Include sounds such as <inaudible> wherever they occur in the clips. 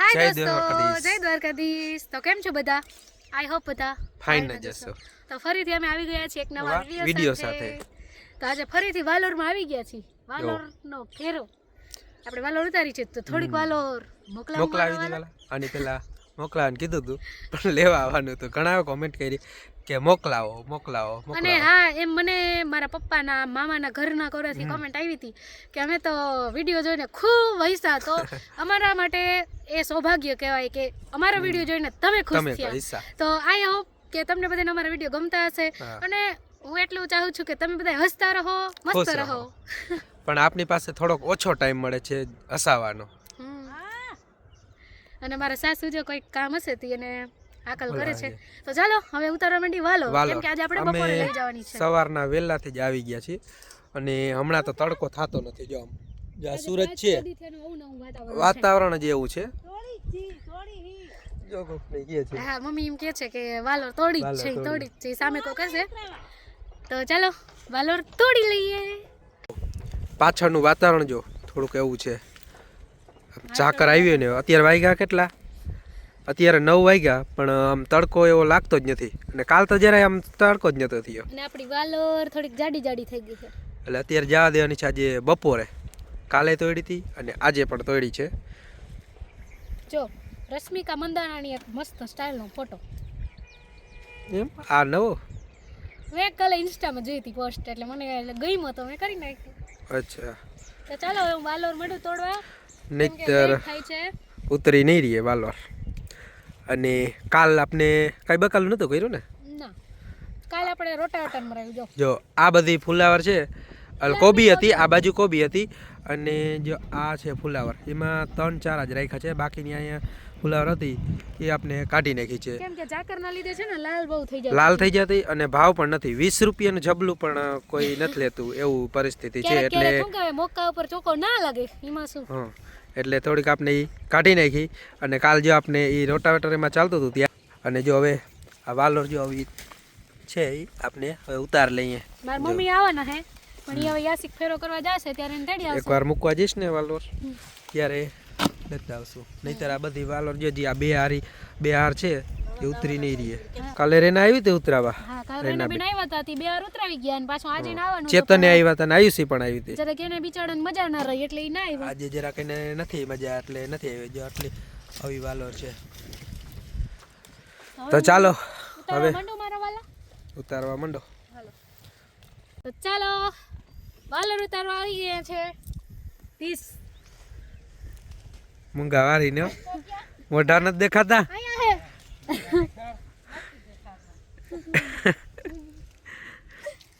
હાય દોસ્તો. જય દ્વારકાધીશ. તો કેમ છો બધા? આઈ હોપ બધા fine જ હશો. તો ફરીથી અમે આવી ગયા છીએ એક નવા વિડિયો સાથે. તો આજે ફરીથી વાલોરમાં આવી ગયા છીએ. વાલોરનો ફેરો આપણે વાલોર ઉતારી છે તો થોડીક વાલોર મોકલાવો દીધા અને પેલા મોકલાવાનું કીધું હતું પણ લેવા આવવાનું હતું. ઘણા કોમેન્ટ કરી કે મોકલાવો મોકલાવો અને હા એમ મને મારા પપ્પાના મામાના ઘરના કોરાથી કોમેન્ટ આવી હતી કે અમે તો વીડિયો જોઈને ખૂબ હસ્યા તો <laughs> અમારા માટે એ સૌભાગ્ય કહેવાય કે અમારો વીડિયો જોઈને તમે ખુશ થયા. તો આઈ હોપ કે તમને બધાને અમારા વીડિયો ગમતા હશે. અને હું એટલું ચાહું છું કે તમે બધા હસતા રહો મસ્ત રહો. <laughs> પણ આપની પાસે થોડોક ઓછો ટાઈમ મળે છે હસાવાનો. અને મારા સાસુ જો કોઈ કામ હશે તો એને આકલ કરે છે. તો ચાલો હવે ઉતારવા માંડી વાલો. કેમ કે આજે આપણે બપોરે લઈ જવાની છે. સવારના વહેલાથી જ આવી ગયા છીએ. અને હમણાં તો તડકો થતો નથી જો આમ. જો આ સુરત છે. વાતાવરણ જ એવું છે. કોક છે હા મમ્મી એમ કે છે કે વાલોર તોડી જ છે તોડી. જ છે સામે કોઈ કહેશે. તો ચાલો વાલોર તોડી લઈએ. પાછળનું વાતાવરણ જો થોડુંક એવું છે. ચાકર ઝાકર આવ્યું ને અત્યારે વાગ્યા કેટલા? અત્યારે નવ વાગ્યા પણ આમ તડકો એવો લાગતો જ નથી. અને કાલ તો જરાય આમ તડકો જ નતો થયો. અને આપણી વાલોર થોડીક જાડી જાડી થઈ ગઈ છે. એટલે અત્યારે જવા દેવાની છે આજે બપોરે. કાલે તોડી હતી અને આજે પણ તોડી છે. જો રશ્મિકા મંદાણાની એક મસ્ત સ્ટાઇલનો ફોટો એમ? આ નવો? મેં કાલે ઇન્સ્ટામાં જોઈ હતી પોસ્ટ એટલે મને એટલે ગમ્યો તો મેં કરી નાખ્યું. અચ્છા. તો ચાલો હું વાલોર મળું તોડવા. નહીતર છે. ઉતરી નહીં રહીએ વાલોર. અને કાલ આપને કાંઈ બકાલું નહોતું કર્યું ને? કાલ આપણે રોટાવેટર મરાવ્યું જો. જો આ બધી ફુલાવર છે. કોબી હતી આ બાજુ કોબી હતી. અને જો આ છે ફુલાવર. એમાં ત્રણ ચાર જ રાખ્યા છે. બાકીની અહીંયા ફુલાવર હતી એ આપણે કાઢી નાખી છે. કેમ કે ઝાકરના લીધે છે ને લાલ બહુ થઈ જાય લાલ થઈ જતી અને ભાવ પણ નથી. વીસ રૂપિયાનું જબલું પણ કોઈ નથી લેતું. એવું પરિસ્થિતિ છે એટલે મોકા ઉપર ચોખ્ખો ના લાગે. એમાં શું? હા. એટલે થોડીક આપણે એ કાઢી નાખી અને કાલ જો આપણે એ રોટાવેટર એમાં ચાલતું હતું ત્યાં અને જો હવે આ વાલોર જો આવી છે એ આપણે હવે ઉતાર લઈએ. મારી મમ્મી આવવાના હે પણ એ હવે યાસિક ફેરો કરવા જશે ત્યારે એને તેડી આવશે. એકવાર મૂકવા જઈશ ને વાલોર ત્યારે લેતા આવશું. નહીતર આ બધી વાલોર જો જે આ બે હારી બે હાર છે એ ઉતરી નહીં રહીએ કાલે રેના આવી તે ઉતરાવા? રેના બેન આવ્યા હતા તી બે વાર ઉતરાવી ગયા અને પાછું આજે ના આવવાનું ચેતને આવ્યા હતા ને આયુષી પણ આવી હતી જરાક એને બિચારાને મજા ના રહી એટલે એ ના આવ્યા આજે જરા કઈને નથી મજા એટલે નથી આવી જો આટલી આવી વાલોર છે. તો ચાલો ઉતારવા હવે માંડો મારા વાલા? ઉતારવા માંડો. તો ચાલો વાલર ઉતારવા આવી ગયા છે. પીસ મૂંગા વારીને હો. મોઢા નથી દેખાતા?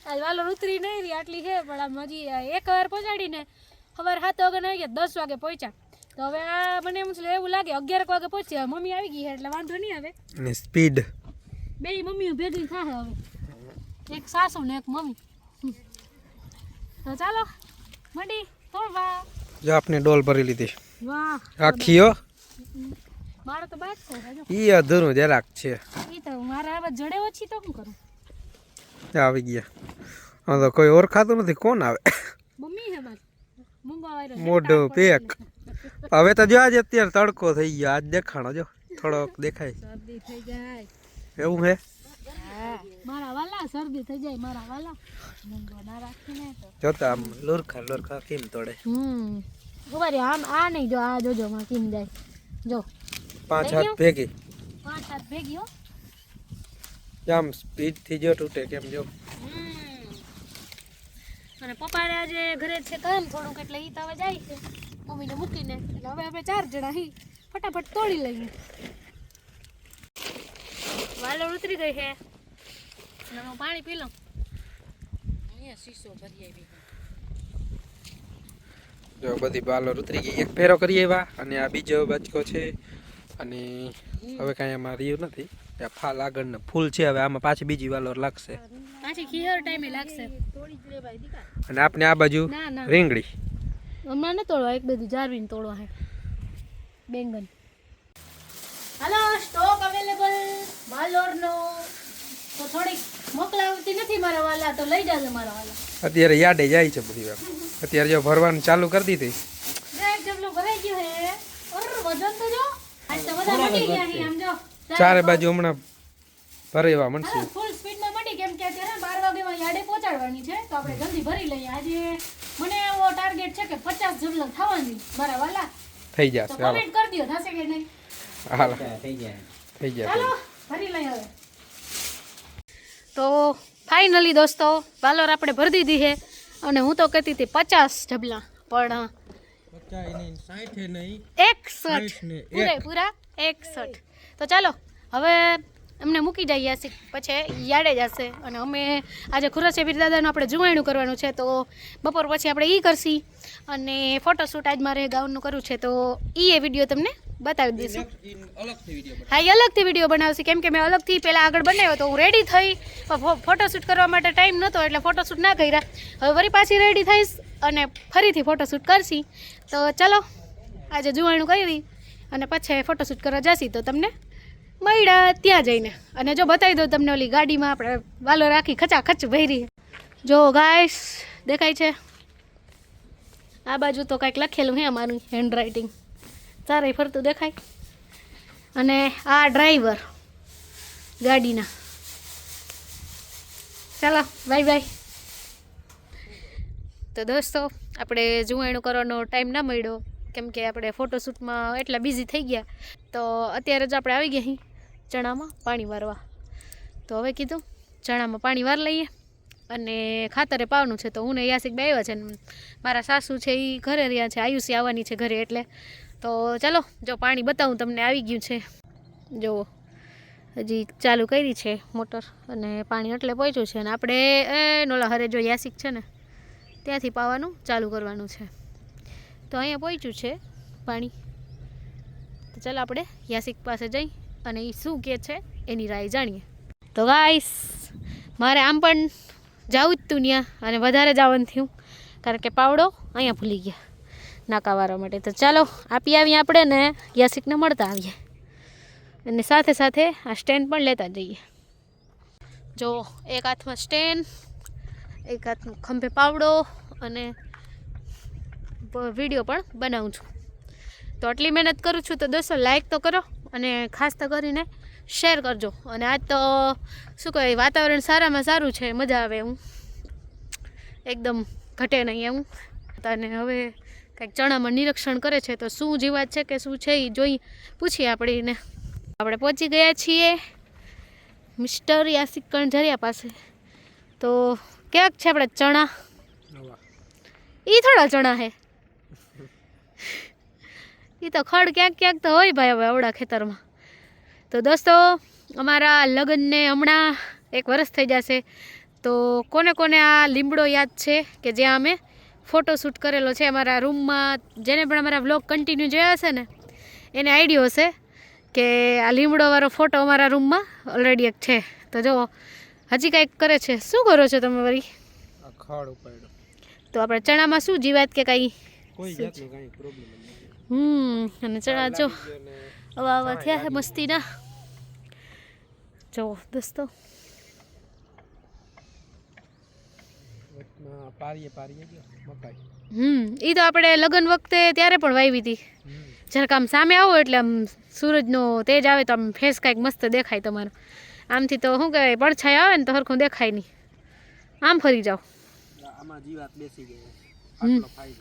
આજ વાલો ઉતરી નહીં રહી આટલી છે પણ આમ હજી એક વાર પહોંચાડીને સવારે સાત વાગે આવી ગયા દસ વાગે પહોંચ્યા. તો હવે આ મને એમ એવું લાગે અગિયાર વાગે પહોંચ્યા મમ્મી આવી ગઈ છે એટલે વાંધો નહીં આવે. ને સ્પીડ. બે મમ્મીઓ ભેગી થાય હવે. એક સાસુ ને એક મમ્મી. તો ચાલો મંડી તોડવા જો આપને ડોલ ભરી લીધી. વાહ આખી હો મારો તો બાદ ઈ અધૂરું જરાક છે. ઈ તો મારા આવા જડે ઓછી તો શું કરું? આવી ગયા. હા તો કોઈ ઓળખાતું નથી કોણ આવે? મમ્મી હે બાદ મૂંગા પેક. હવે તો જો આજે અત્યારે તડકો થઈ ગયો. આજ દેખાણો જો થોડોક દેખાય. શરદી થઈ જાય. એવું હે? મારા વાલા શરદી થઈ જાય મારા વાલા. મૂંગો ના રાખીને તો. જોતા આમ લોરખા લોરખા કેમ તોડે. હમ. ઊભા આમ આ નહીં જો આ જોજો માં કેમ જાય. જો. પાંચ હાથ ભેગી. પાંચ હાથ ભેગી હો. આમ સ્પીડથી જો તૂટે કેમ જો. અને પપ્પાને આજે ઘરે છે કામ થોડુંક એટલે ઈ તો હવે જાય છે. મમ્મીને મૂકીને. એટલે હવે આપણે ચાર જણા હી. ફટાફટ તોડી લઈએ. વાલો ઉતરી ગઈ છે અને હું પાણી પી લઉં. અહીંયા શીશો ભરી આવી જો બધી બાલર ઉતરી ગઈ. એક ફેરો કરી આવ્યા અને આ બીજો બચકો છે. અને હવે કાંઈ આમાં રહ્યું નથી. ફાલ આગળ ફૂલ છે હવે આમાં પાછી બીજી વાલોર લાગશે. પાછી ખીહર ટાઈમે લાગશે. અને આપને આ બાજુ રીંગડી હમણાં ન તોડવા એક બધું જારવીને તોડવા હે. બેંગન. હાલો સ્ટોક અવેલેબલ માલોરનો તો થોડીક મોકલાવતી નથી મારા વાલા તો લઈ જાજો મારા વાલા. અત્યારે યાડે જાય છે બધી અત્યારે જો ભરવાનું ચાલુ કરી દીધી એક જબલું ભરાઈ ગયું હે ઓર વજન તો જો આજ તો બધા મટી ગયા અહીં આમ જો ચારે બાજુ હમણાં ભરેવા મળશે. ફૂલ સ્પીડમાં મટી કેમ કે અત્યારે બાર વાગેમાં યાર્ડે પહોંચાડવાની છે તો આપણે જલ્દી ભરી લઈએ. આજે મને એવો ટાર્ગેટ છે કે પચાસ જબલક થવાની મારા વાલા. થઈ જશે હાલો. કમેન્ટ કરી દો થશે કે નહીં? હાલો. થઈ જાય થઈ જાય ચાલો ભરી લઈએ હવે. તો ફાઇનલી દોસ્તો વાલોર આપણે ભરી દીધી છે અને હું તો કહેતી હતી પચાસ ઢબલા પણ એકસઠ. પૂરેપૂરા એકસઠ. તો ચાલો હવે અમને મૂકી જાય છીએ પછી યાડે જશે. અને અમે આજે ખુરશેબીર દાદાનું આપણે જુવાણું કરવાનું છે તો બપોર પછી આપણે એ કરશી. અને ફોટોશૂટ આજ મારે ગાઉનનું કરવું છે તો એ એ વીડિયો તમને બતાવી દઈશું. હા એ અલગથી વીડિયો બનાવશે. કેમ કે મેં અલગથી પહેલાં આગળ બનાવ્યો તો હું રેડી થઈ. ફોટોશૂટ કરવા માટે ટાઈમ નહોતો એટલે ફોટોશૂટ ના કર્યા. હવે વળી પાછી રેડી થઈશ. અને ફરીથી ફોટોશૂટ કરશી. તો ચલો, આજે જુવાણું કરી અને પછી ફોટોશૂટ કરવા જશી તો તમને મળ્યા ત્યાં જઈને. અને જો બતાવી દઉં તમને ઓલી ગાડીમાં આપણે વાલો રાખી ખચા ખચ ભરી. જો ગાઈસ દેખાય છે? આ બાજુ તો કાંઈક લખેલું હે અમારું હેન્ડ રાઇટિંગ ફરતું દેખાય. અને આ ડ્રાઈવર ગાડીના. ચાલો બાય બાય તો દોસ્તો, આપણે જુવાણું કરવાનો ટાઈમ ના મળ્યો. કેમ કે આપણે ફોટોશૂટમાં એટલા બિઝી થઈ ગયા. તો અત્યારે જ આપણે આવી ગયા અહીં ચણામાં પાણી વારવા. તો હવે કીધું, ચણામાં પાણી વાર લઈએ અને ખાતરે પાવાનું છે. તો હું ને યાસિક બે આવ્યા છે મારા સાસુ છે એ ઘરે રહ્યા છે, આયુષી આવવાની છે ઘરે એટલે. તો ચાલો, જો પાણી બતાવું તમને આવી ગયું છે. જુઓ, હજી ચાલુ કરી છે મોટર અને પાણી એટલે પહોંચ્યું છે. અને આપણે, એ, નોલા હરે જો યાસિક છે ને ત્યાંથી પાવાનું ચાલુ કરવાનું છે. તો અહીંયા પહોંચ્યું છે પાણી. તો ચાલો આપણે યાસિક પાસે જઈ અને એ શું કહે છે એની રાય જાણીએ. તો ગાઈસ મારે આમ પણ જવું જ તું ત્યાં અને વધારે જવાનું થયું. કારણ કે પાવડો અહીંયા ભૂલી ગયા નાકા માટે. તો ચાલો, આપી આવીએ આપણે ને યાસિકને મળતા આવીએ. અને સાથે સાથે આ સ્ટેન્ડ પણ લેતા જઈએ. જો, એક હાથમાં સ્ટેન્ડ એક હાથનું ખંભે પાવડો અને વીડિયો પણ બનાવું છું. તો આટલી મહેનત કરું છું તો દોસ્તો લાઈક તો કરો અને ખાસ તો કરીને શેર કરજો. અને આજ તો શું કહેવાય, વાતાવરણ સારામાં સારું છે, મજા આવે હું એકદમ ઘટે નહીં એવું. અને હવે કંઈક ચણામાં નિરીક્ષણ કરે છે તો શું જીવાત છે કે શું છે એ જોઈ પૂછીએ આપણે એને આપણે પહોંચી ગયા છીએ મિસ્ટર યાસિક કણઝરિયા પાસે. તો ક્યાંક છે આપણે ચણા? એ થોડા ચણા હે. એ તો ખડ ક્યાંક ક્યાંક તો હોય ભાઈ હવે આવડા ખેતરમાં. તો દોસ્તો અમારા લગ્નને હમણાં એક વર્ષ થઈ જશે. તો કોને કોને આ લીમડો યાદ છે કે જ્યાં અમે ફોટો શૂટ કરેલો છે અમારા રૂમમાં જેને પણ અમારા વ્લોગ કન્ટિન્યુ જોયા હશે ને એને આઈડિયો હશે કે આ લીમડોવાળો ફોટો અમારા રૂમમાં ઓલરેડી એક છે. તો જો હજી કાંઈક કરે છે. શું કરો છો તમે વળી? ખડ ઉપાડ્યો. તો આપણે ચણામાં શું જીવાત કે કાંઈ? કોઈ જાતનું કાંઈ પ્રોબ્લેમ હમ અને ચણા જો આવા આવા થયા છે મસ્તીના જો દોસ્તો. પારીએ પારીએ મકાઈ. હમ એ તો આપણે લગ્ન વખતે ત્યારે પણ વાવી હતી જરાક આમ સામે આવો એટલે આમ સૂરજનો તેજ આવે તો આમ ફેસ કાંઈક મસ્ત દેખાય તમારો. આમથી તો શું કહેવાય પડછાઈ આવે ને તો સરખું દેખાય નહીં. આમ ફરી જાઓ. આમાં જીવાત બેસી ગઈ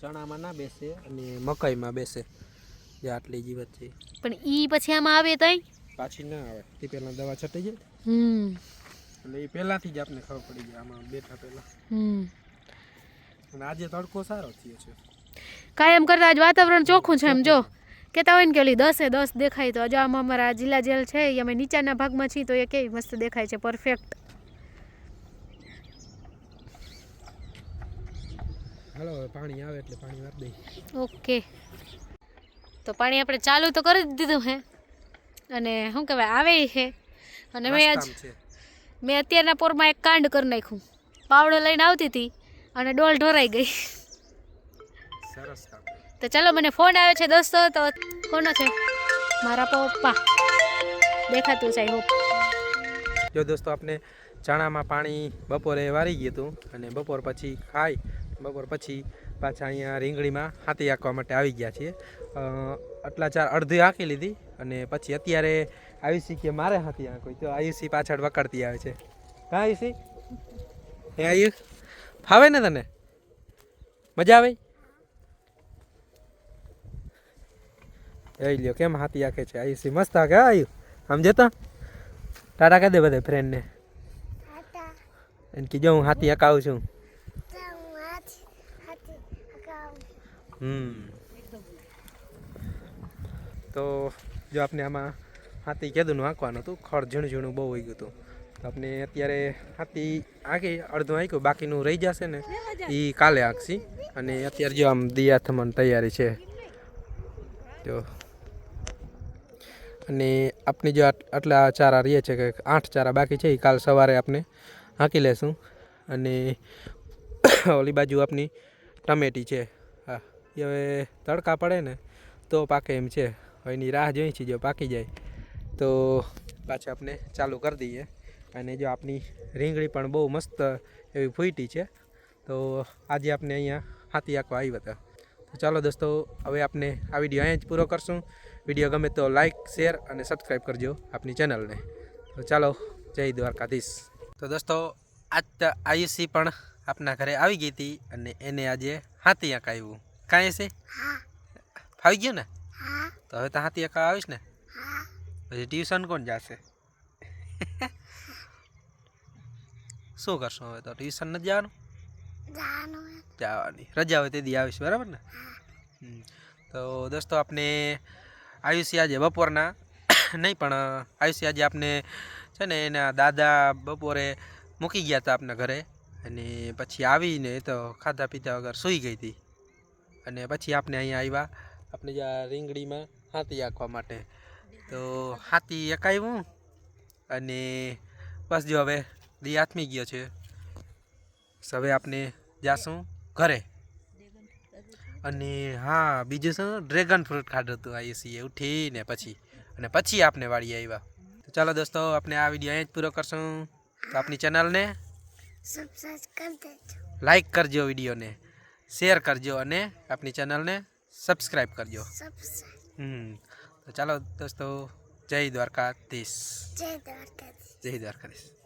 ચણામાં ના બેસે અને મકાઈમાં બેસે. જે આટલી જીવાત છે. પણ ઈ પછી આમાં આવે તઈ? પાછી ના આવે. તે પહેલાં દવા છટી જાય હમ. એટલે એ પહેલાંથી જ આપને ખબર પડી જાય આમાં બેઠા પહેલાં. હમ. અને આજે તડકો સારો થયો છે. કાયમ કરતાં આજ વાતાવરણ ચોખ્ખું છે એમ જો. કહેતા હોય ને કે ઓલી દસે દસ દેખાય તો આજે આમાં અમારા જિલ્લા જેલ છે એ અમે નીચાના ભાગમાં છીએ તો એ કેવી મસ્ત દેખાય છે પરફેક્ટ હાલો પાણી આવે એટલે પાણી વાર દઈ ઓકે. તો પાણી આપણે ચાલુ તો કરી દીધું હે. અને શું કહેવાય આવે છે અને મેં આજ મેં અત્યારના પોરમાં એક કાંડ કરી નાખ્યું. પાવડો લઈને આવતી હતી અને ડોલ ઢોરાઈ ગઈ. સરસ તો ચાલો, મને ફોન આવે છે દોસ્તો, તો કોનો છે? મારા પપ્પા. દેખાતું છે હોપ જો દોસ્તો આપણે ચણામાં પાણી બપોરે વારી ગયું હતું અને બપોર પછી ખાઈ, બપોર પછી પાછા અહીંયા રીંગણીમાં હાથી આંકવા માટે આવી ગયા છીએ. આટલા ચાર અડધી આંકી લીધી અને પછી અત્યારે આયુષી કે મારે હાથી આંકવી તો આયુષી પાછળ વકડતી આવે છે. હા, આયુષી? હે આયુ ફાવે ને તને? મજા આવે? એ લ્યો કેમ હાથી આખે છે? આયુષી મસ્ત આ હા આયુ આમ જતા ટાટા કહી દે બધે ફ્રેન્ડને એને કીજો હું હાથી હકાવું છું. હમ. તો જો આપણે આમાં હાથી કેદું હાંકવાનું હતું ખડ ઝીણું ઝીણું બહુ વહી ગયું હતું. તો આપણે અત્યારે હાથી આગે અડધું આંક્યું બાકીનું રહી જશે ને એ કાલે આંકશી અને અત્યારે જો આમ દિયા થમણ તૈયારી છે. જો અને આપણી જો આટ- આટલા ચારા રહીએ છે કે આઠ ચારા બાકી છે, એ કાલ સવારે આપણે હાંકી લેશું. અને <coughs> ઓલી બાજુ આપની ટમેટી છે. હા એ હવે તડકા પડે ને તો પાકે એમ છે. એની રાહ જોઈ છે, જો પાકી જાય તો પાછા આપણે ચાલુ કરી દઈએ. અને જો આપની રીંગણી પણ બહુ મસ્ત એવી ફૂટી છે, તો આજે આપણે અહીંયા હાથી આંકવા આવ્યા હતા. તો ચાલો દોસ્તો, હવે આપણે આ વીડિયો અહીંયા જ પૂરો કરશું. વીડિયો ગમે તો લાઈક શેર અને સબસ્ક્રાઈબ કરજો આપની ચેનલને તો ચાલો જય દ્વારકાધીશ. તો દોસ્તો આજ તો આયુષી પણ આપના ઘરે આવી ગઈ હતી અને એને આજે હાથી આંક આવ્યું કાંઈ છે ફાવી ગયું ને? તો હવે તો હાથી આંકા આવીશ ને? પછી ટ્યુશન કોણ જશે? શું કરશું હવે તો? ટ્યુશન નથી જવાનું? જવાની. રજા હોય તે દી આવીશ બરાબર ને. તો દોસ્તો આપણે આયુષી આજે બપોરના. <coughs> નહીં, પણ આયુષી આજે આપને છે ને, એના દાદા બપોરે મૂકી ગયા હતા આપના ઘરે. અને પછી આવીને તો ખાધા પીધા વગર સૂઈ ગઈ હતી અને પછી આપણે અહીંયા આવ્યા આપણે જ્યાં રીંગડીમાં હાથી આંકવા માટે. તો હાથી એકાવ્યું અને બસ જો હવે દી આથમી ગયો છે. હવે આપણે જાશું ઘરે. અને હા બીજું શું? ડ્રેગન ફ્રૂટ ખાધું હતું આયુષીએ ઉઠીને પછી. અને પછી આપને વાળી આવ્યા તો ચાલો દોસ્તો આપણે આ વીડિયો અહીં જ પૂરો કરશું. તો આપણી ચેનલને લાઈક કરજો વિડીયોને. શેર કરજો અને આપણી ચેનલને સબસ્ક્રાઈબ કરજો. હમ. તો ચાલો દોસ્તો જય દ્વારકાધીશ. જય દ્વારકાધીશ. જય દ્વારકાધીશ.